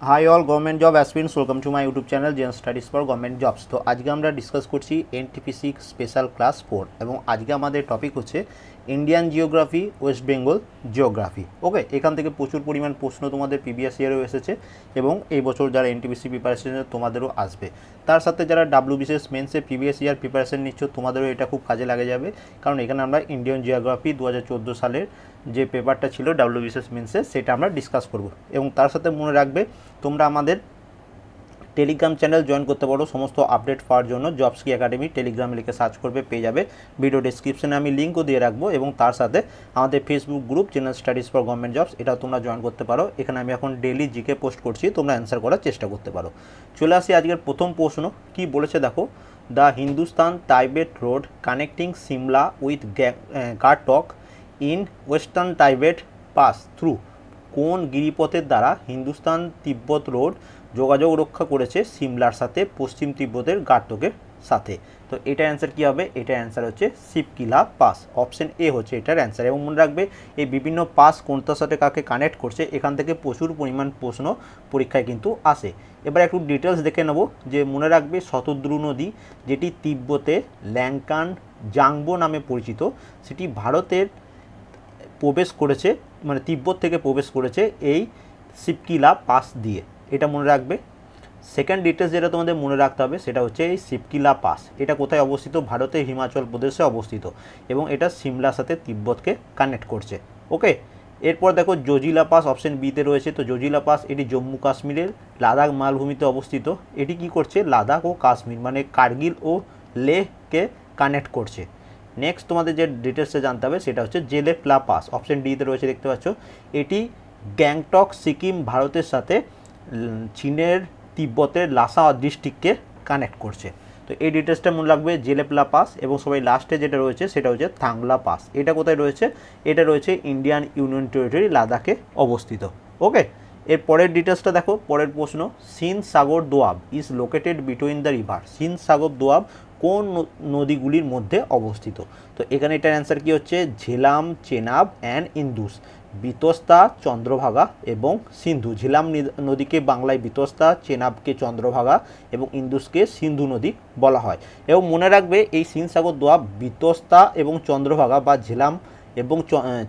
Hi all government job aspirants welcome to my YouTube channel gen studies for government jobs তো আজকে আমরা discuss করছি NTPC special class four এবং আজকে আমাদের টপিক হচ্ছে Indian geography West Bengal geography okay এখান থেকে প্রচুর পরিমাণ প্রশ্ন তোমাদের প্রিভিয়াস ইয়ারেও এসেছে এবং এই বছর যারা এনটিপিসি প্রিপারেশন তোমাদেরও আসবে। তার সাথে যারা ডাব্লিউ বিসিএস মেন্সে প্রিভিয়াস ইয়ার প্রিপারেশন নিচ্ছ, তোমাদেরও এটা খুব কাজে লাগে যাবে। কারণ এখানে আমরা ইন্ডিয়ান জিওগ্রাফি দু হাজার চোদ্দ সালের যে পেপারটা ছিল ডাব্লিউ বিসিএস মেন্সে সেটা আমরা ডিসকাস করব। এবং তার সাথে মনে রাখবে, তোমরা আমাদের টেলিগ্রাম চ্যানেল জয়েন করতে পারো। সমস্ত আপডেট পাওয়ার জন্য জবস কি একাডেমি টেলিগ্রামে লিখে সার্চ করবে, পেয়ে যাবে। ভিডিও ডিসক্রিপশনে আমি লিঙ্কও দিয়ে রাখব এবং তার সাথে আমাদের Facebook group general studies for government jobs এটাও তোমরা জয়েন করতে পারো। এখানে আমি এখন ডেলি জিকে পোস্ট করছি, তোমরা অ্যান্সার করার চেষ্টা করতে পারো। চলে আসি আজকের প্রথম প্রশ্ন। কি বলেছে দেখো? The Hindustan Tibet road connecting Shimla with Gartok in western Tibet pass through কোন গিরিপথের দ্বারা হিন্দুস্তান তিব্বত রোড যোগাযোগ রক্ষা করেছে সিমলার সাথে, পশ্চিম তিব্বতের গার্তকের সাথে। তো এটার অ্যান্সার কী হবে? এটার অ্যান্সার হচ্ছে শিবকিলা পাস। অপশন এ হচ্ছে এটার অ্যান্সার এবং মনে রাখবে, এই বিভিন্ন পাস কোনটার সাথে কাকে কানেক্ট করছে, এখান থেকে প্রচুর পরিমাণ প্রশ্ন পরীক্ষায় কিন্তু আসে। এবার একটু ডিটেলস দেখে নেব, যে মনে রাখবে শতদ্রু নদী, যেটি তিব্বতে ল্যাংকান জাংবো নামে পরিচিত, সেটি ভারতের প্রবেশ করেছে মানে তিব্বত থেকে প্রবেশ করেছে এই শিবকিলা পাস দিয়ে। এটা মনে রাখবে। সেকেন্ড ডিটেলস যেটা তোমাদের মনে রাখতে হবে, সেটা হচ্ছে এই শিবকিলা পাস এটা কোথায় অবস্থিত? ভারতের হিমাচল প্রদেশে অবস্থিত এবং এটা সিমলার সাথে তিব্বতকে কানেক্ট করছে। ওকে এরপর দেখো জজিলা পাস অপশন বিতে রয়েছে। তো জজিলা পাস এটি জম্মু কাশ্মীরের লাদাখ মালভূমিতে অবস্থিত। এটি কি করছে? লাদাখ ও কাশ্মীর মানে কার্গিল ও লেহকে কানেক্ট করছে। নেক্সট তোমাদের যে ডিটেলসে জানতে হবে, সেটা হচ্ছে জেলে পাস অপশন ডিতে রয়েছে, দেখতে পাচ্ছ। এটি গ্যাংটক সিকিম ভারতের সাথে চীনের, তিব্বতের লাসা ডিস্ট্রিক্টকে কানেক্ট করছে। তো এই ডিটেলসটা মনে রাখবে, জেলেপলা পাস এবং সবাই লাস্টে যেটা রয়েছে সেটা হচ্ছে থাংলা পাস। এটা কোথায় রয়েছে? এটা রয়েছে ইন্ডিয়ান ইউনিয়ন টেরিটরি লাদাখে অবস্থিত। ওকে এর পরের ডিটেলসটা দেখো, পরের প্রশ্ন Sind Sagar Doab is located between the river Sind Sagar Doab কোন নদীগুলির মধ্যে অবস্থিত? তো এখানে এটার অ্যান্সার কি হচ্ছে? ঝেলাম, চেনাব অ্যান্ড ইন্দুস। বিতস্তা, চন্দ্রভাগা এবং সিন্ধু। ঝিলাম নদীকে বাংলায় বিতস্তা, চেনাবকে চন্দ্রভাগা এবং ইন্দুসকে সিন্ধু নদী বলা হয়। এবং মনে রাখবে, এই সিনসাগর দোয়া বিতস্তা এবং চন্দ্রভাগা বা ঝিলাম এবং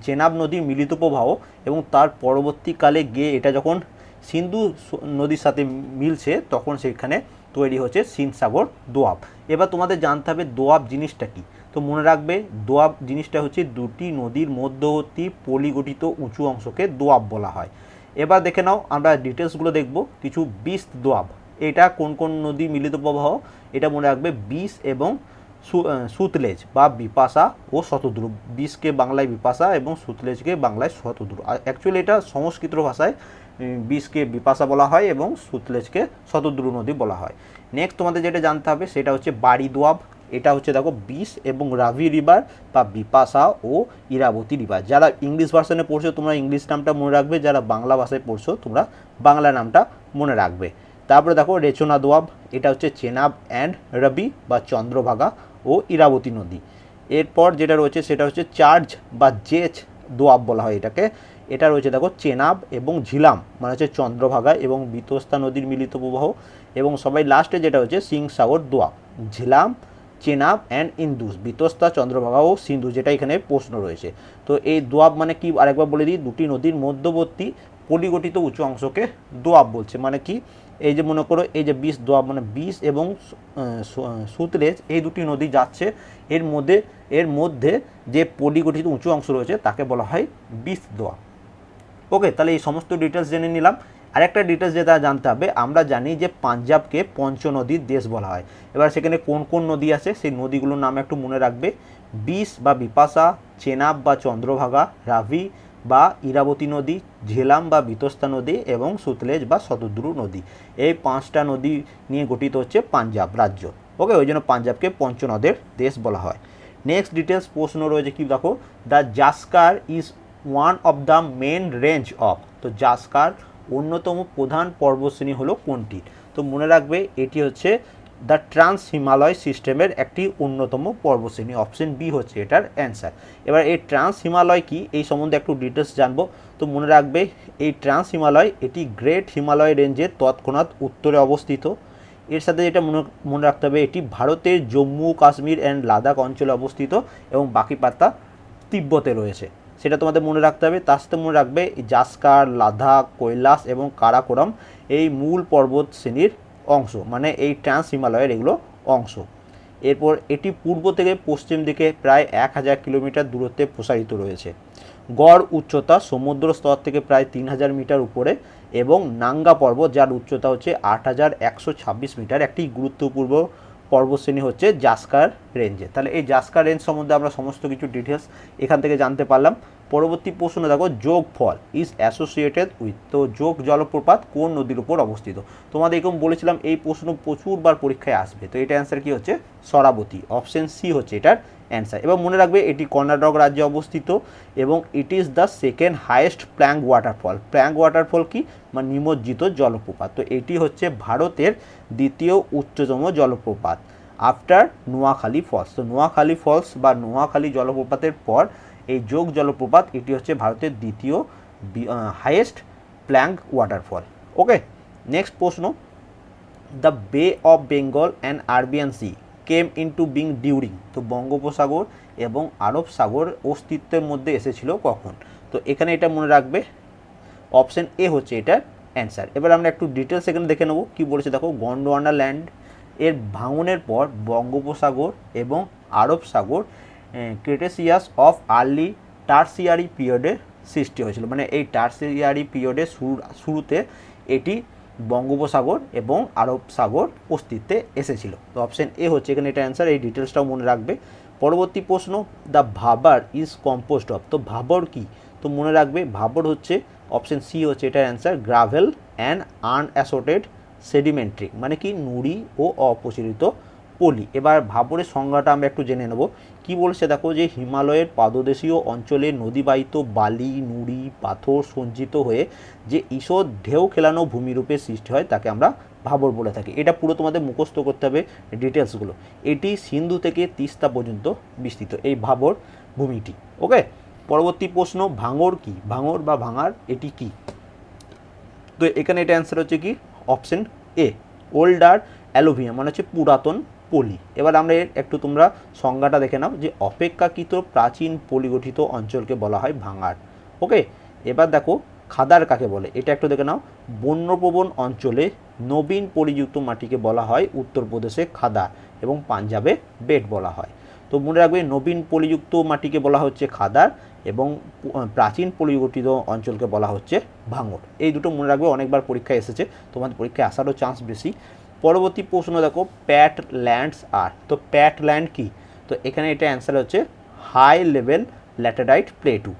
চেনাব নদী মিলিত প্রবাহ এবং তার পরবর্তীকালে গিয়ে এটা যখন সিন্ধু নদীর সাথে মিলছে, তখন সেখানে তৈরি হচ্ছে সিনসাগর দোয়াব। এবার তোমাদের জানতে হবে দোয়াব জিনিসটা কি। তো মনে রাখবে দোয়াব জিনিসটা হচ্ছে দুটি নদীর মধ্যবর্তী পলিগঠিত উঁচু অংশকে দোয়াব বলা হয়। এবার দেখে নাও, আমরা ডিটেলসগুলো দেখব। কিছু বিষ দোয়াব। এটা কোন কোন নদী মিলিত প্রবাহ? এটা মনে রাখবে বিষ এবং সুতলেজ বা বিপাশা ও শতদ্রু বিষকে বাংলায় বিপাশা এবং সুতলেজকে বাংলায় শতদ্রু আর অ্যাকচুয়ালি এটা সংস্কৃত ভাষায় বিষকে বিপাশা বলা হয় এবং সুতলেজকে শতদ্রু নদী বলা হয়। নেক্সট তোমাদের যেটা জানতে হবে, সেটা হচ্ছে বাড়ি দোয়াব। এটা হচ্ছে দেখো বিষ এবং রাভি রিভার বা বিপাশা ও ইরাবতী রিভার। যারা ইংলিশ ভার্সনে পড়ছো, তোমরা ইংলিশ নামটা মনে রাখবে, যারা বাংলা ভাষায় পড়ছো, তোমরা বাংলা নামটা মনে রাখবে। তারপরে দেখো রেচনা দোয়াব, এটা হচ্ছে চেনাব অ্যান্ড রবি বা চন্দ্রভাগা ও ইরাবতী নদী। এরপর যেটা রয়েছে, সেটা হচ্ছে চার্জ বা জেচ দোয়াব বলা হয় এটাকে। এটা রয়েছে দেখো চেনাব এবং ঝিলাম মানে হচ্ছে চন্দ্রভাগা এবং বিতস্তা নদীর মিলিত প্রবাহ। এবং সবাই লাস্টে যেটা হচ্ছে সিংসাগর দোয়াব, ঝিলাম চেনাব অ্যান্ড ইন্দুস বিতস্তা চন্দ্রভাগা ও সিন্ধু যেটা এখানে প্রশ্ন রয়েছে। তো এই দোয়াব মানে কি? আরেকবার বলে দিই দুটি নদীর মধ্যবর্তী পলিগঠিত উঁচু অংশকে দোয়াব বলছে। মানে কি? এই যে মনে করো এই যে বিষ দোয়াব মানে বিষ এবং আহ, সু- আহ, সুতলেজ এই দুটি নদী যাচ্ছে। এর মধ্যে এর মধ্যে যে পলিগঠিত উঁচু অংশ রয়েছে তাকে বলা হয় বিষ দোয়াব। ওকে তাহলে এই সমস্ত ডিটেলস জেনে নিলাম। আরেকটা ডিটেলস যেটা জানতে হবে, আমরা জানি যে পাঞ্জাবকে পঞ্চনদীর দেশ বলা হয়। এবার সেখানে কোন কোন নদী আছে, সেই নদীগুলোর নাম একটু মনে রাখবে। বিষ বা বিপাশা, চেনাব বা চন্দ্রভাগা, রাভি বা ইরাবতী নদী, ঝেলাম বা বিতস্তা নদী এবং সুতলেজ বা শতদ্রু নদী। এই পাঁচটা নদী নিয়ে গঠিত হচ্ছে পাঞ্জাব রাজ্য। ওকে, ওই জন্য পাঞ্জাবকে পঞ্চনদের দেশ বলা হয়। নেক্সট ডিটেলস প্রশ্ন রয়েছে কি দেখো? The Zanskar is one of the main range of তো জাস্কার অন্যতম প্রধান পর্বশ্রেণী হলো কোনটি? তো মনে রাখবে এটি হচ্ছে দ্য ট্রান্স হিমালয় সিস্টেমের একটি অন্যতম পর্বশ্রেণী। অপশন বি হচ্ছে এটার অ্যান্সার। এবার এই ট্রান্স হিমালয় কি? এই সম্বন্ধে একটু ডিটেলস জানব। তো মনে রাখবে এই ট্রান্স হিমালয় এটি গ্রেট হিমালয় রেঞ্জের তৎক্ষণাৎ উত্তরে অবস্থিত। এর সাথে যেটা মনে মনে রাখতে হবে, এটি ভারতের জম্মু কাশ্মীর অ্যান্ড লাদাখ অঞ্চলে অবস্থিত এবং বাকি পাতা তিব্বতে রয়েছে। সেটা তোমাদের মনে রাখতে হবে। তার সাথে মনে রাখবে জাস্কার লাদাখ কৈলাস এবং কারাকোরম এই মূল পর্বত শ্রেণির অংশ মানে এই ট্রান্স হিমালয়ের এগুলো অংশ। এরপর এটি পূর্ব থেকে পশ্চিম দিকে প্রায় এক হাজার কিলোমিটার দূরত্বে প্রসারিত রয়েছে। গড় উচ্চতা সমুদ্র স্তর থেকে প্রায় তিন হাজার মিটার উপরে এবং নাঙ্গা পর্বত, যার উচ্চতা হচ্ছে আট হাজার একশো ছাব্বিশ মিটার, একটি গুরুত্বপূর্ণ পর্বতশ্রেণী হচ্ছে জাস্কার রেঞ্জে। তাহলে এই জাস্কার রেঞ্জ সম্বন্ধে আমরা সমস্ত কিছু ডিটেলস এখান থেকে জানতে পারলাম। পরবর্তী প্রশ্ন দেখো যোগ ফল ইজ অ্যাসোসিয়েটেড উইথ তো যোগ জলপ্রপাত কোন নদীর উপর অবস্থিত? তোমাদের এরকম বলেছিলাম, এই প্রশ্ন প্রচুরবার পরীক্ষায় আসবে, তো এটা অ্যান্সার কি হচ্ছে? সরাবতী অপশন সি হচ্ছে এটার অ্যান্সার এবার মনে রাখবে, এটি কর্ণাটক রাজ্যে অবস্থিত এবং it is the second highest plunge waterfall plunge waterfall কি? মানে নিমজ্জিত জলপ্রপাত। তো এটি হচ্ছে ভারতের দ্বিতীয় উচ্চতম জলপ্রপাত আফটার নোয়াখালী ফলস তো নোয়াখালী ফলস বা নোয়াখালী জলপ্রপাতের পর এই যোগ জলপ্রপাত, এটি হচ্ছে ভারতের দ্বিতীয় highest plunge waterfall okay next প্রশ্ন। The bay of Bengal and Arabian sea came into being during তো বঙ্গোপসাগর এবং আরব সাগর অস্তিত্বের মধ্যে এসেছিল কখন? তো এখানে এটা মনে রাখবে অপশন এ হচ্ছে এটার অ্যান্সার এবার আমরা একটু ডিটেলস এখানে দেখে নেব, কী বলেছে দেখো গন্ডোয়ানা ল্যান্ড এর ভাঙনের পর বঙ্গোপসাগর এবং আরব সাগর ক্রেটেসিয়াস অফ আর্লি টার্সিয়ারি পিরিয়ডে সৃষ্টি হয়েছিল। মানে এই টার্সিয়ারি পিরিয়ডের শুরু, শুরুতে এটি বঙ্গোপসাগর এবং আরব সাগর অস্তিত্বে এসেছিল। তো অপশন এ হচ্ছে, এখানে এটা অ্যান্সার এই ডিটেলসটাও মনে রাখবে। পরবর্তী প্রশ্ন দ্য ভাবার ইজ কম্পোস্ট অফ তো ভাবর কি? তো মনে রাখবে ভাবর হচ্ছে অপশন সি হচ্ছে এটার answer gravel and unassorted sedimentary মানে কি? নুড়ি ও অপচরিত পলি। এবার ভাবরের সংজ্ঞাটা আমরা একটু জেনে নেব। কি বলছে? দেখো যে হিমালয়ের পাদদেশীয় অঞ্চলে নদীবাহিত বালি, নুড়ি, পাথর সঞ্চিত হয়ে যে ঈষৎ ঢেউ খেলানো ভূমিরূপে সৃষ্টি হয় তাকে আমরা ভাবর বলে থাকি। এটা পুরো তোমাদের মুখস্থ করতে হবে ডিটেলসগুলো এটি সিন্ধু থেকে তিস্তা পর্যন্ত বিস্তৃত, এই ভাবর ভূমিটি। ওকে? পরবর্তী প্রশ্ন, ভাঙর কি? ভাঙর বা ভাঙার, এটি কি? তো এখানে এটা অ্যান্সার হচ্ছে কি? অপশন এ ওল্ডার অ্যালোভিয়া মানে হচ্ছে পুরাতন পলি। এবার আমরা এর একটু তোমরা সংজ্ঞাটা দেখে নাও যে অপেক্ষাকৃত প্রাচীন পলিগঠিত অঞ্চলকে বলা হয় ভাঙার। ওকে? এবার দেখো খাদার কাকে বলে? এটা একটু দেখে নাও। বন্যপ্রবণ অঞ্চলে নবীন পলিযুক্ত মাটিকে বলা হয় উত্তরপ্রদেশে খাদা এবং পাঞ্জাবে বেড বলা হয়। তো মনে রাখবে নবীন পলিযুক্ত মাটিকে বলা হচ্ছে খাদার এবং প্রাচীন পলিগঠিত অঞ্চলকে বলা হচ্ছে ভাঙর। এই দুটো মনে রাখবে অনেকবার পরীক্ষায় এসেছে। তোমাদের পরীক্ষায় আসারও চান্স বেশি। পরবর্তী প্রশ্ন দেখো, প্যাট ল্যান্ডস আর। তো প্যাট ল্যান্ড কি? তো এখানে এটা অ্যান্সার হচ্ছে high level laterite plateau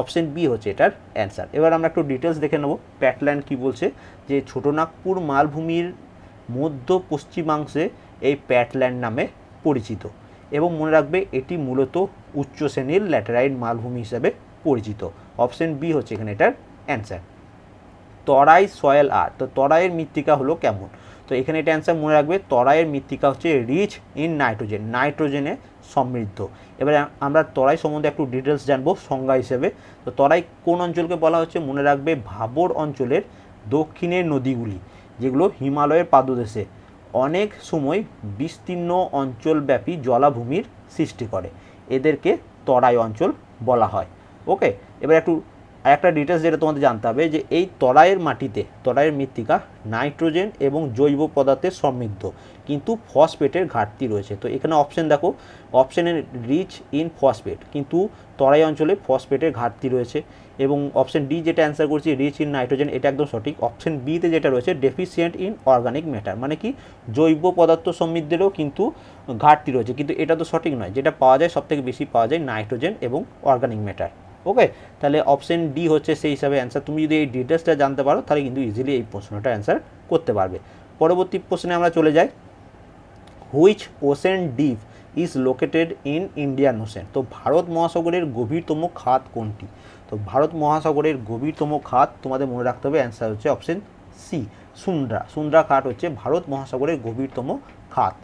option B হচ্ছে এটার অ্যান্সার। এবার আমরা একটু ডিটেলস দেখে নেব প্যাটল্যান্ড কি বলছে? যে ছোটনাগপুর মালভূমির মধ্য পশ্চিমাংশে এই প্যাটল্যান্ড নামে পরিচিত এবং মনে রাখবে এটি মূলত উচ্চ শ্রেণির ল্যাটেরাইট মালভূমি হিসাবে পরিচিত। অপশন বি হচ্ছে এখানে এটার অ্যান্সার। তরাই সয়েল আর। তো তরাইয়ের মৃত্তিকা হলো কেমন? তো এখানে এটা অ্যান্সার মনে রাখবে, তরাইয়ের মৃত্তিকা হচ্ছে রিচ ইন নাইট্রোজেন নাইট্রোজেনে সমৃদ্ধ। এবারে আমরা তরাই সম্বন্ধে একটু ডিটেলস জানব সংজ্ঞা হিসেবে। তো তরাই কোন অঞ্চলকে বলা হচ্ছে? মনে রাখবে ভাবর অঞ্চলের দক্ষিণের নদীগুলি, যেগুলো হিমালয়ের পাদদেশে। অনেক সময় বিস্তীর্ণ অঞ্চলব্যাপী জলাভূমির সৃষ্টি করে। এদেরকে তরাই অঞ্চল বলা হয়। ওকে এবার একটু আর একটা ডিটেলস যেটা তোমাদের জানতে হবে যে এই তরাইয়ের মাটিতে তরাইয়ের মৃত্তিকা নাইট্রোজেন এবং জৈব পদার্থের সমৃদ্ধ, কিন্তু ফসফেটের ঘাটতি রয়েছে। তো এখানে অপশন দেখো অপশানের রিচ ইন ফসফেট কিন্তু তরাই অঞ্চলে ফসফেটের ঘাটতি রয়েছে। এবং অপশন ডি যেটা অ্যান্সার করছি রিচ ইন নাইট্রোজেন এটা একদম সঠিক। অপশন বিতে যেটা রয়েছে ডেফিসিয়েন্ট ইন অর্গানিক ম্যাটার মানে কি? জৈব পদার্থ সমৃদ্ধেরও কিন্তু ঘাটতি রয়েছে। কিন্তু এটা তো সঠিক নয়, যেটা পাওয়া যায়, সবথেকে বেশি পাওয়া যায় নাইট্রোজেন এবং অর্গানিক ম্যাটার ওকে তাহলে অপশন ডি হচ্ছে সেই হিসাবে অ্যান্সার তুমি যদি এই ডিটেলসটা জানতে পারো, তাহলে কিন্তু ইজিলি এই প্রশ্নটা অ্যান্সার করতে পারবে। পরবর্তী প্রশ্নে আমরা চলে যাই। Which ocean deep is located in Indian Ocean তো ভারত মহাসাগরের গভীরতম খাত কোনটি? তো ভারত মহাসাগরের গভীরতম খাত তোমাদের মনে রাখতে হবে অ্যান্সার হচ্ছে অপশন সি সুন্দ্রা সুন্দ্রা খাত হচ্ছে ভারত মহাসাগরের গভীরতম খাত।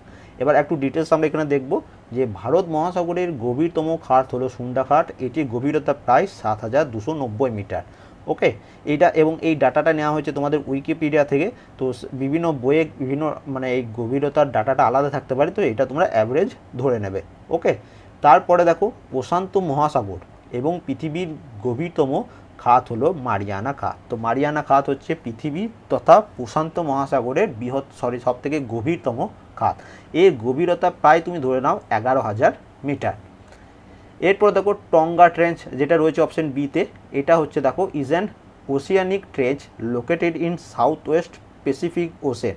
এবার একটু ডিটেলস আমরা এখানে দেখব। যে ভারত মহাসাগরের গভীরতম খাত হলো সুন্ডা খাত। এটির গভীরতা প্রায় সাত হাজার দুশো নব্বই মিটার। ওকে? এইটা এবং এই ডাটাটা নেওয়া হয়েছে তোমাদের উইকিপিডিয়া থেকে। তো বিভিন্ন বইয়ে বিভিন্ন মানে এই গভীরতার ডাটাটা আলাদা থাকতে পারে, তো এটা তোমরা অ্যাভারেজ ধরে নেবে। ওকে? তারপরে দেখো, প্রশান্ত মহাসাগর এবং পৃথিবীর গভীরতম খাত হলো মারিয়ানা খাত। তো মারিয়ানা খাত হচ্ছে পৃথিবী তথা প্রশান্ত মহাসাগরের বৃহৎ সরি সব থেকে গভীরতম খাত এর গভীরতা প্রায় তুমি ধরে নাও এগারো হাজার মিটার। এরপর দেখো টঙ্গা ট্রেঞ্চ যেটা রয়েছে অপশন বিতে এটা হচ্ছে দেখো is an oceanic trench located in south west Pacific Ocean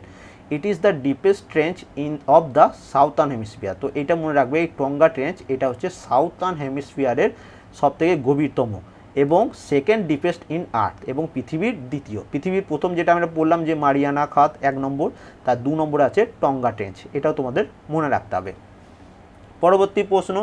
it is the deepest trench in of the southern hemisphere তো এটা মনে রাখবে এই টঙ্গা ট্রেঞ্চ, এটা হচ্ছে সাউথার্ন হেমিস্ফিয়ারের সবথেকে গভীরতম। এবং সেকেন্ড ডিপেস্ট ইন আর্থ এবং পৃথিবীর দ্বিতীয়। পৃথিবীর প্রথম যেটা আমরা বললাম যে মারিয়ানা খাত এক নম্বর, তার দু নম্বর আছে টঙ্গা ট্রেঞ্চ এটাও তোমাদের মনে রাখতে হবে। পরবর্তী প্রশ্ন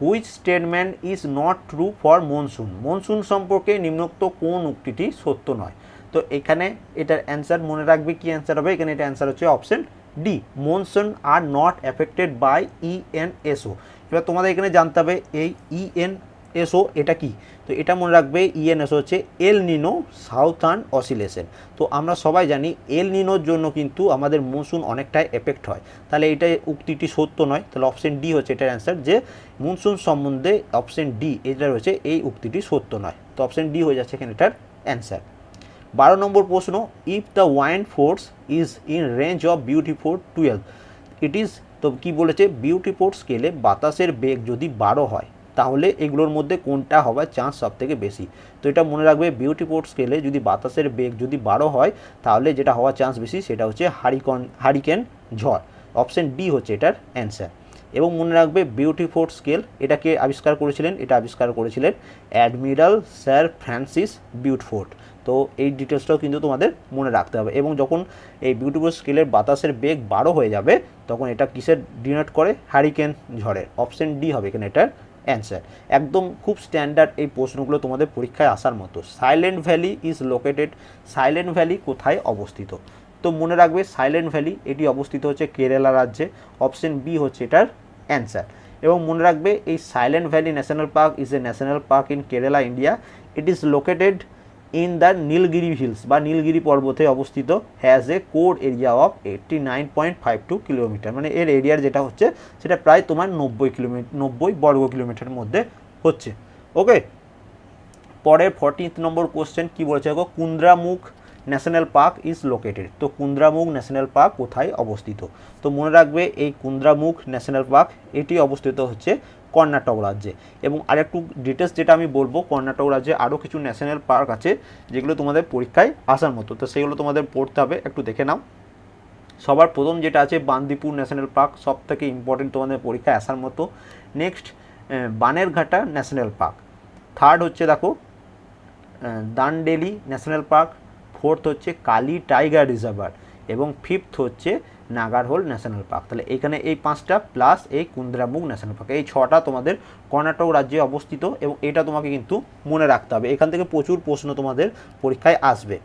which statement is not true for monsoon monsoon সম্পর্কে নিম্নোক্ত কোন উক্তিটি সত্য নয়? তো এখানে এটার অ্যান্সার মনে রাখবে, কি অ্যান্সার হবে? এখানে এটা অ্যান্সার হচ্ছে option D monsoon are not affected by ENSO এবার তোমাদের এখানে জানতে হবে, এই ইএনএসও এটা কি? তো এটা মনে রাখবে ইএনএসও হচ্ছে এল নিনো সাউথার্ন অসিলেশন তো আমরা সবাই জানি এল নিনোর জন্য কিন্তু আমাদের মনসুন অনেকটাই এফেক্ট হয়। তাহলে এটা উক্তিটি সত্য নয়। তাহলে অপশন ডি হচ্ছে এটার অ্যান্সার যে মনসুন সম্বন্ধে অপশন ডি এটা রয়েছে এই উক্তিটি সত্য নয়। তো অপশন ডি হয়ে যাচ্ছে এখানে এটার অ্যান্সার বারো নম্বর প্রশ্ন if the wind force is in range of beauty four twelve it is তো কী বলেছে? বিউটি ফোর স্কেলে বাতাসের বেগ যদি বারো হয় তাহলে এগুলোর মধ্যে কোনটা হওয়ার চান্স সব থেকে বেশি? তো এটা মনে রাখবে বিউটি ফোর স্কেলে যদি বাতাসের বেগ যদি বারো হয়, তাহলে যেটা হওয়ার চান্স বেশি সেটা হচ্ছে হারিকন হারিকেন ঝড়। অপশন ডি হচ্ছে এটার অ্যান্সার এবং মনে রাখবে বিউটি ফোর্ট স্কেল এটাকে আবিষ্কার করেছিলেন, এটা আবিষ্কার করেছিলেন অ্যাডমিরাল স্যার ফ্রান্সিস বিউটফোর্ট তো এই ডিটেলসটাও কিন্তু তোমাদের মনে রাখতে হবে। এবং যখন এই বিউটিফুল স্কেলের বাতাসের বেগ বারো হয়ে যাবে, তখন এটা কিসের ডিনোট করে? হ্যারিকেন ঝড়ের। অপশন ডি হবে এখানে এটার অ্যান্সার একদম খুব স্ট্যান্ডার্ড এই প্রশ্নগুলো তোমাদের পরীক্ষায় আসার মতো। Silent Valley is located Silent Valley কোথায় অবস্থিত? তো মনে রাখবে সাইলেন্ট ভ্যালি এটি অবস্থিত হচ্ছে কেরালা রাজ্যে অপশন বি হচ্ছে এটার অ্যান্সার এবং মনে রাখবে এই Silent Valley National Park is a national park in Kerala India it is located in the Nilgiri hills বা নীলগিরি পর্বতে অবস্থিত has a core area of eighty nine point five two kilometre মানে এর এরিয়ার যেটা হচ্ছে সেটা প্রায় তোমার নব্বই কিলোমিটার নব্বই বর্গ কিলোমিটারের মধ্যে হচ্ছে। ওকে পরের ফর্টিন্থ নম্বর কোশ্চেন কি বলেছে? দেখো, Kudremukh National Park is located তো কুন্দ্রামুখ ন্যাশনাল পার্ক কোথায় অবস্থিত? তো মনে রাখবে, এই কুন্দ্রামুখ ন্যাশনাল পার্ক এটি অবস্থিত হচ্ছে কর্ণাটক রাজ্যে। এবং আরেকটু ডিটেলস যেটা আমি বলব, কর্ণাটক রাজ্যে আরও কিছু ন্যাশনাল পার্ক আছে, যেগুলো তোমাদের পরীক্ষায় আসার মতো। তো সেগুলো তোমাদের পড়তে হবে, একটু দেখে নাও। সবার প্রথম যেটা আছে, বান্দিপুর ন্যাশনাল পার্ক সব থেকে ইম্পর্টেন্ট তোমাদের পরীক্ষায় আসার মতো। Next Bannerghatta National Park third হচ্ছে দেখো দানডেলি ন্যাশনাল পার্ক ফোর্থ হচ্ছে কালি টাইগার রিজার্ভার এবং ফিফথ হচ্ছে নাগারহোল ন্যাশনাল পার্ক। তাহলে এখানে এই পাঁচটা প্লাস এই কুন্দ্রামুখ ন্যাশনাল পার্ক। এই ছটা তোমাদের কর্ণাটক রাজ্যে অবস্থিত এবং এটা তোমাকে কিন্তু মনে রাখতে হবে। এখান থেকে প্রচুর প্রশ্ন তোমাদের পরীক্ষায় আসবে।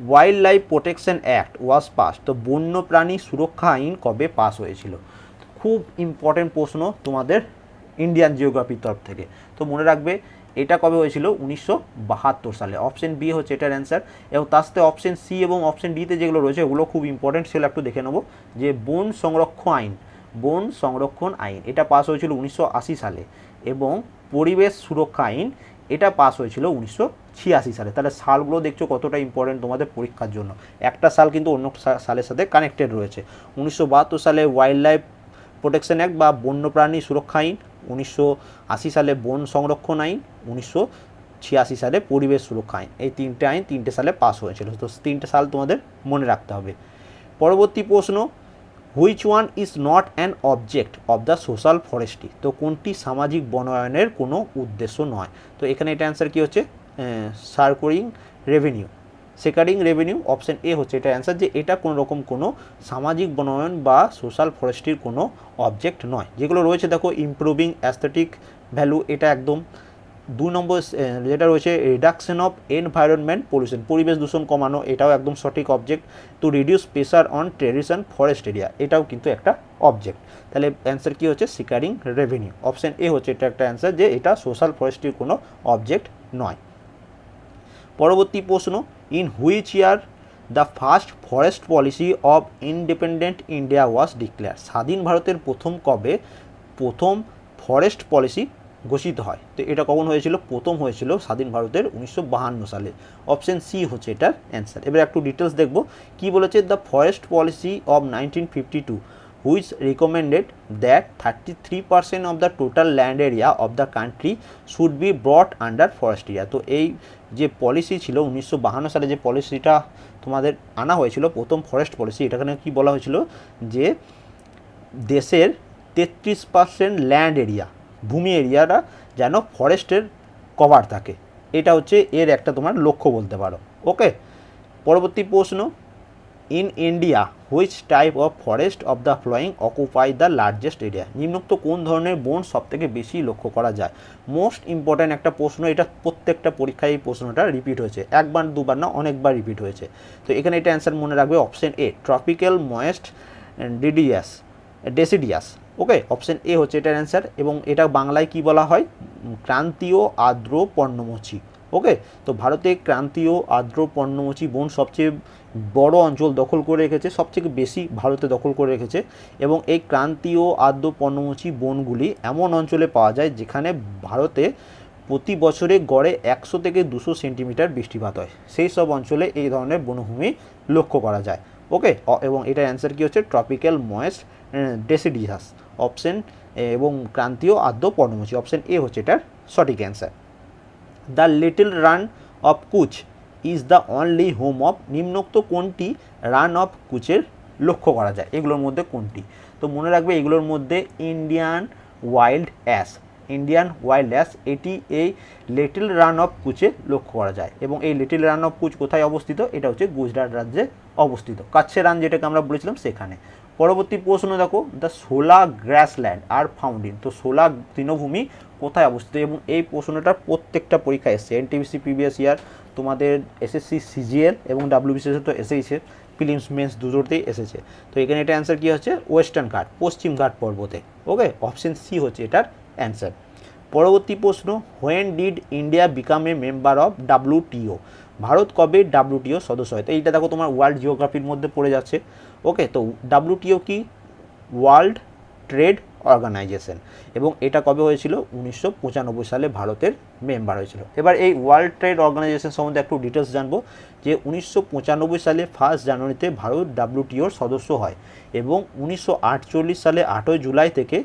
Wildlife protection act was pass তো বন্যপ্রাণী সুরক্ষা আইন কবে পাস হয়েছিল? খুব ইম্পর্টেন্ট প্রশ্ন তোমাদের ইন্ডিয়ান জিওগ্রাফির তরফ থেকে। তো মনে রাখবে এটা কবে হয়েছিল? উনিশশো বাহাত্তর সালে। অপশন বি হচ্ছে এটার অ্যান্সার। এবং তার সাথে অপশন সি এবং অপশন ডিতে যেগুলো রয়েছে ওগুলো খুব ইম্পর্টেন্ট সেগুলো একটু দেখে নেব। যে বন সংরক্ষণ আইন, বন সংরক্ষণ আইন, এটা পাস হয়েছিল উনিশশো আশি সালে। এবং পরিবেশ সুরক্ষা আইন, এটা পাস হয়েছিল উনিশশো ছিয়াশি সালে। তাহলে সালগুলো দেখছ কতটা ইম্পর্টেন্ট তোমাদের পরীক্ষার জন্য। একটা সাল কিন্তু অন্য সালের সাথে কানেক্টেড রয়েছে। উনিশশো বাহাত্তর সালে ওয়াইল্ড লাইফ প্রোটেকশন অ্যাক্ট বা বন্যপ্রাণী সুরক্ষা আইন উনিশশো আশি সালে বন সংরক্ষণ আইন, উনিশশো ছিয়াশি সালে পরিবেশ সুরক্ষা আইন। এই তিনটে আইন তিনটে সালে পাস হয়েছিল। তো তিনটে সাল তোমাদের মনে রাখতে হবে। পরবর্তী প্রশ্ন which one is not an object of the social forestry তো কোনটি সামাজিক বনায়নের কোনো উদ্দেশ্য নয়? তো এখানে এটা অ্যান্সার কী হচ্ছে? Securing revenue securing revenue option A হচ্ছে এটা অ্যান্সার যে এটা কোনো রকম কোনো সামাজিক বনায়ন বা সোশ্যাল ফরেস্ট্রির কোনো অবজেক্ট নয়। যেগুলো রয়েছে দেখো ইমপ্রুভিং অ্যাস্থেটিক ভ্যালু এটা একদম। দু নম্বর যেটা রয়েছে রিডাকশন অফ এনভায়রনমেন্ট পলিউশন পরিবেশ দূষণ কমানো, এটাও একদম সঠিক object to reduce pressure on tradition forest area এটাও কিন্তু একটা অবজেক্ট তাহলে অ্যান্সার কী হচ্ছে? সিকারিং রেভিনিউ অপশন এ হচ্ছে এটা একটা অ্যান্সার যে এটা সোশ্যাল ফরেস্ট্রির কোনো অবজেক্ট নয়। পরবর্তী প্রশ্ন in which year the first forest policy of independent India was declare স্বাধীন ভারতের প্রথম কবে প্রথম ফরেস্ট পলিসি ঘোষিত হয়? তো এটা কখন হয়েছিল? প্রথম হয়েছিল স্বাধীন ভারতের উনিশশো সালে। অপশন সি হচ্ছে এটার অ্যান্সার এবার একটু ডিটেলস দেখব। কি বলেছে? The forest policy of nineteen fifty two that thirty three percent of the total land area of the country should be brought under forest area তো এই যে পলিসি ছিল উনিশশো সালে যে পলিসিটা তোমাদের আনা হয়েছিল, প্রথম ফরেস্ট পলিসি এটাখানে কি বলা হয়েছিল? যে দেশের তেত্রিশ পার্সেন্ট ল্যান্ড এরিয়া ভূমি এরিয়াটা যেন ফরেস্টের কভার থাকে। এটা হচ্ছে এর একটা তোমার লক্ষ্য বলতে পারো। ওকে পরবর্তী প্রশ্ন in India, which type of forest of the following occupy the largest area. নিম্নোক্ত কোন ধরনের বন সবথেকে বেশি লক্ষ্য করা যায়? মোস্ট ইম্পর্ট্যান্ট একটা প্রশ্ন, এটা প্রত্যেকটা পরীক্ষায় এই প্রশ্নটা রিপিট হয়েছে। একবার, দুবার না, অনেকবার রিপিট হয়েছে। তো এখানে এটা অ্যান্সার মনে রাখবে option A, tropical moist deciduous, deciduous. Okay, option A হচ্ছে এটার অ্যান্সার এবং এটা বাংলায় কি বলা হয়? ক্রান্তীয় আর্দ্র পর্ণমোচী। ওকে তো ভারতে ক্রান্তীয় আর্দ্র পর্ণমোচী বন সবচেয়ে বড় অঞ্চল দখল করে রেখেছে, সবথেকে বেশি ভারতে দখল করে রেখেছে এবং এই ক্রান্তীয় আর্দ্র পর্ণমোচী বনগুলি এমন অঞ্চলে পাওয়া যায় যেখানে ভারতে প্রতি বছরে গড়ে একশো থেকে দুশো সেন্টিমিটার বৃষ্টিপাত হয়। সেই সব অঞ্চলে এই ধরনের বনভূমি লক্ষ্য করা যায়। ওকে এবং এটার অ্যান্সার কী হচ্ছে? ট্রপিক্যাল ময়েস্ট ডেসিডিয়াস অপশন এবং ক্রান্তীয় আদ্য পর্ণমোচী অপশন এ হচ্ছে এটার সঠিক answer the little Rann of Kutch is the only home of নিম্নোক্ত কোনটি? রান অফ কুচের লক্ষ্য করা যায়। এগুলোর মধ্যে কোনটি? তো মনে রাখবে এগুলোর মধ্যে Indian wild ass Indian wild ass এটি এই লিটল রান অফ কুচে লক্ষ্য করা যায়। এবং এই লিটল রান অফ কুচ কোথায় অবস্থিত? এটা হচ্ছে গুজরাট রাজ্যে অবস্থিত। কাচ্ছে রান যেটাকে আমরা বলেছিলাম সেখানে। পরবর্তী প্রশ্ন দেখো দ্য সোলা গ্রাসল্যান্ড আর ফাউন্ডিন তো সোলা তৃণভূমি কোথায় অবস্থিত? এবং এই প্রশ্নটা প্রত্যেকটা পরীক্ষা এসছে। এনটিভিসি প্রিভিয়াস ইয়ার তোমাদের এসএসসি সিজিএল এবং ডাব্লিউবিসিএস তো এসেইছে। ফিলিমস মেন্স দুটোতেই এসেছে। তো এখানে এটা অ্যান্সার কী হচ্ছে? ওয়েস্টার্ন ঘাট পশ্চিম ঘাট পর্বতে। ওকে অপশন সি হচ্ছে এটার অ্যান্সার পরবর্তী প্রশ্ন when did India become a member of WTO Bharat কবে ডাব্লিউটিও সদস্য হয়? তো এইটা দেখো তোমার ওয়ার্ল্ড জিওগ্রাফির মধ্যে পড়ে যাচ্ছে। ওকে তো ডাব্লিউটিও কি? ওয়ার্ল্ড ট্রেড অর্গানাইজেশন এবং এটা কবে হয়েছিল? উনিশশো পঁচানব্বই সালে ভারতের মেম্বার হয়েছিল। এবার এই ওয়ার্ল্ড ট্রেড অর্গানাইজেশন সম্বন্ধে একটু ডিটেলস জানব যে উনিশশো পঁচানব্বই সালে ফার্স্ট জানুয়ারিতে ভারত ডাব্লিউটিওর সদস্য হয় এবং উনিশশো আটচল্লিশ সালে আটই জুলাই থেকে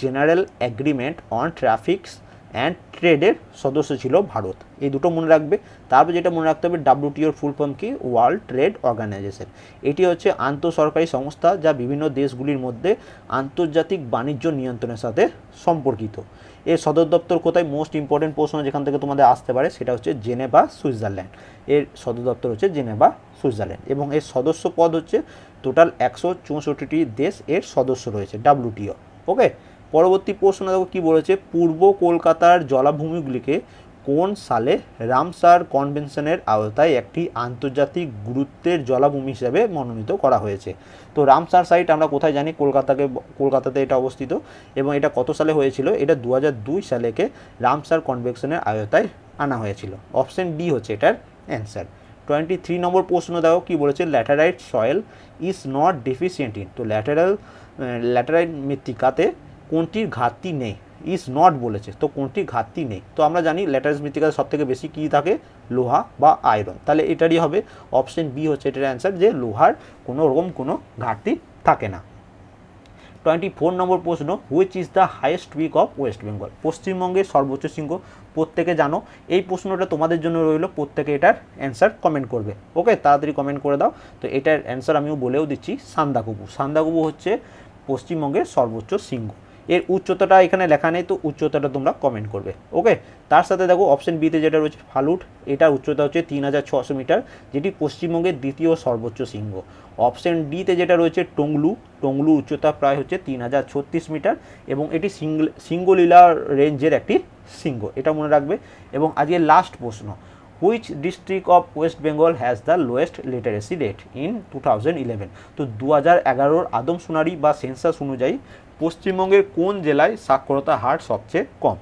general agreement on tariffs and ট্রেডের সদস্য ছিল ভারত। এই দুটো মনে রাখবে। তারপর যেটা মনে রাখতে হবে ডাব্লিউটিওর ফুল ফর্ম কি? ওয়ার্ল্ড ট্রেড অর্গানাইজেশন এটি হচ্ছে আন্তঃসরকারি সংস্থা যা বিভিন্ন দেশগুলির মধ্যে আন্তর্জাতিক বাণিজ্য নিয়ন্ত্রণের সাথে সম্পর্কিত। এর সদর দপ্তর কোথায়? মোস্ট ইম্পর্টেন্ট প্রশ্ন যেখান থেকে তোমাদের আসতে পারে, সেটা হচ্ছে জেনেভা, সুইজারল্যান্ড। এর সদর দপ্তর হচ্ছে জেনেভা, সুইজারল্যান্ড। এবং এর সদস্য পদ হচ্ছে টোটাল একশো চৌষট্টিটি দেশ এর সদস্য রয়েছে ডাব্লিউটিও ওকে পরবর্তী প্রশ্ন দেখো কী বলেছে, পূর্ব কলকাতার জলাভূমিগুলিকে কোন সালে রামসার কনভেনশনের আওতায় একটি আন্তর্জাতিক গুরুত্বের জলাভূমি হিসেবে মনোনীত করা হয়েছে? তো রামসার সাইট আমরা কোথায় জানি? কলকাতাকে, কলকাতাতে এটা অবস্থিত। এবং এটা কত সালে হয়েছিল? এটা দু সালেকে রামসার কনভেনশনের আওতায় আনা হয়েছিল। অপশন ডি হচ্ছে এটার অ্যান্সার টোয়েন্টি থ্রি নম্বর প্রশ্ন দেখো কী বলেছে? Laterite soil is not deficient in তো ল্যাটারাল ল্যাটারাইট মৃত্তিকাতে কোনটির ঘাটতি নেই ইজ নট বলেছে, তো কোনটির ঘাটতি নেই। তো আমরা জানি ল্যাটারাইট মৃত্তিকাতে সব থেকে বেশি কী থাকে? লোহা বা আয়রন তাহলে এটারই হবে অপশন বি হচ্ছে, এটার অ্যান্সার যে লোহার কোনো রকম কোনো ঘাটতি থাকে না। টোয়েন্টি ফোর নম্বর প্রশ্ন which is the highest peak of West Bengal পশ্চিমবঙ্গের সর্বোচ্চ সিংহ প্রত্যেকে জানো। এই প্রশ্নটা তোমাদের জন্য রইল, প্রত্যেকে এটার অ্যান্সার কমেন্ট করবে। ওকে তাড়াতাড়ি কমেন্ট করে দাও। তো এটার অ্যান্সার আমিও বলেও দিচ্ছি সান্দাকুবু সান্দাকুবু হচ্ছে পশ্চিমবঙ্গের সর্বোচ্চ সিংহ এর উচ্চতাটা এখানে লেখা নেই, তো উচ্চতাটা তোমরা কমেন্ট করবে। ওকে তার সাথে দেখো অপশন বিতে যেটা রয়েছে ফালুট, এটার উচ্চতা হচ্ছে তিন মিটার, যেটি পশ্চিমবঙ্গের দ্বিতীয় সর্বোচ্চ শৃঙ্গ। অপশন ডিতে যেটা রয়েছে টংলু টংলু উচ্চতা প্রায় হচ্ছে তিন হাজার ছত্রিশ মিটার এবং এটি সিঙ্গল সিঙ্গলীলা রেঞ্জের একটি শৃঙ্গ, এটা মনে রাখবে। এবং আজকে লাস্ট প্রশ্ন which district of West Bengal has the lowest literacy rate in two thousand eleven তো দু হাজার এগারোর আদমশুনারি বা সেন্সাস অনুযায়ী পশ্চিমবঙ্গের কোন জেলায় সাক্ষরতা হার সবচেয়ে কম?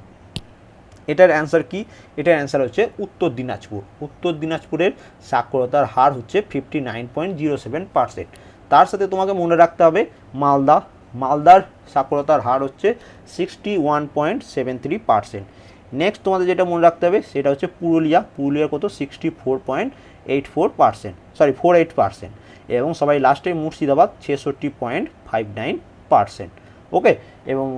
এটার অ্যান্সার কি? এটার অ্যান্সার হচ্ছে উত্তর দিনাজপুর। উত্তর দিনাজপুরের সাক্ষরতার হার হচ্ছে fifty nine point zero seven percent তার সাথে তোমাকে মনে রাখতে হবে, মালদা। মালদার সাক্ষরতার হার হচ্ছে sixty one point seven three percent next তোমাদের যেটা মনে রাখতে হবে, সেটা হচ্ছে পুরুলিয়া। পুরুলিয়ার কত? Sixty four point eight four percent sorry four eight percent এবং সবাই লাস্টে মুর্শিদাবাদ ছেষট্টি point five nine percent okay এবং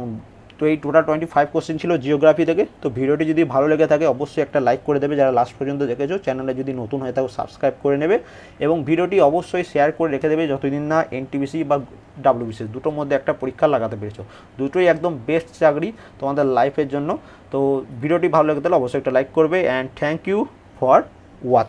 তো এই টোটাল টোয়েন্টি ফাইভ কোশ্চেন ছিল জিওগ্রাফি থেকে। তো ভিডিওটি যদি ভালো লেগে থাকে, অবশ্যই একটা লাইক করে দেবে। যারা লাস্ট পর্যন্ত দেখেছ চ্যানেলে যদি নতুন হয়ে থাকো সাবস্ক্রাইব করে নেবে। এবং ভিডিওটি অবশ্যই শেয়ার করে রেখে দেবে যতদিন না এনটিবিসি বা ডাব্লিউবিসিএস দুটোর মধ্যে একটা পরীক্ষা লাগাতে পেরেছ। দুটোই একদম বেস্ট চাকরি তোমাদের লাইফের জন্য। তো ভিডিওটি ভালো লেগে থাকলে অবশ্যই একটা লাইক করবে। And thank you for watch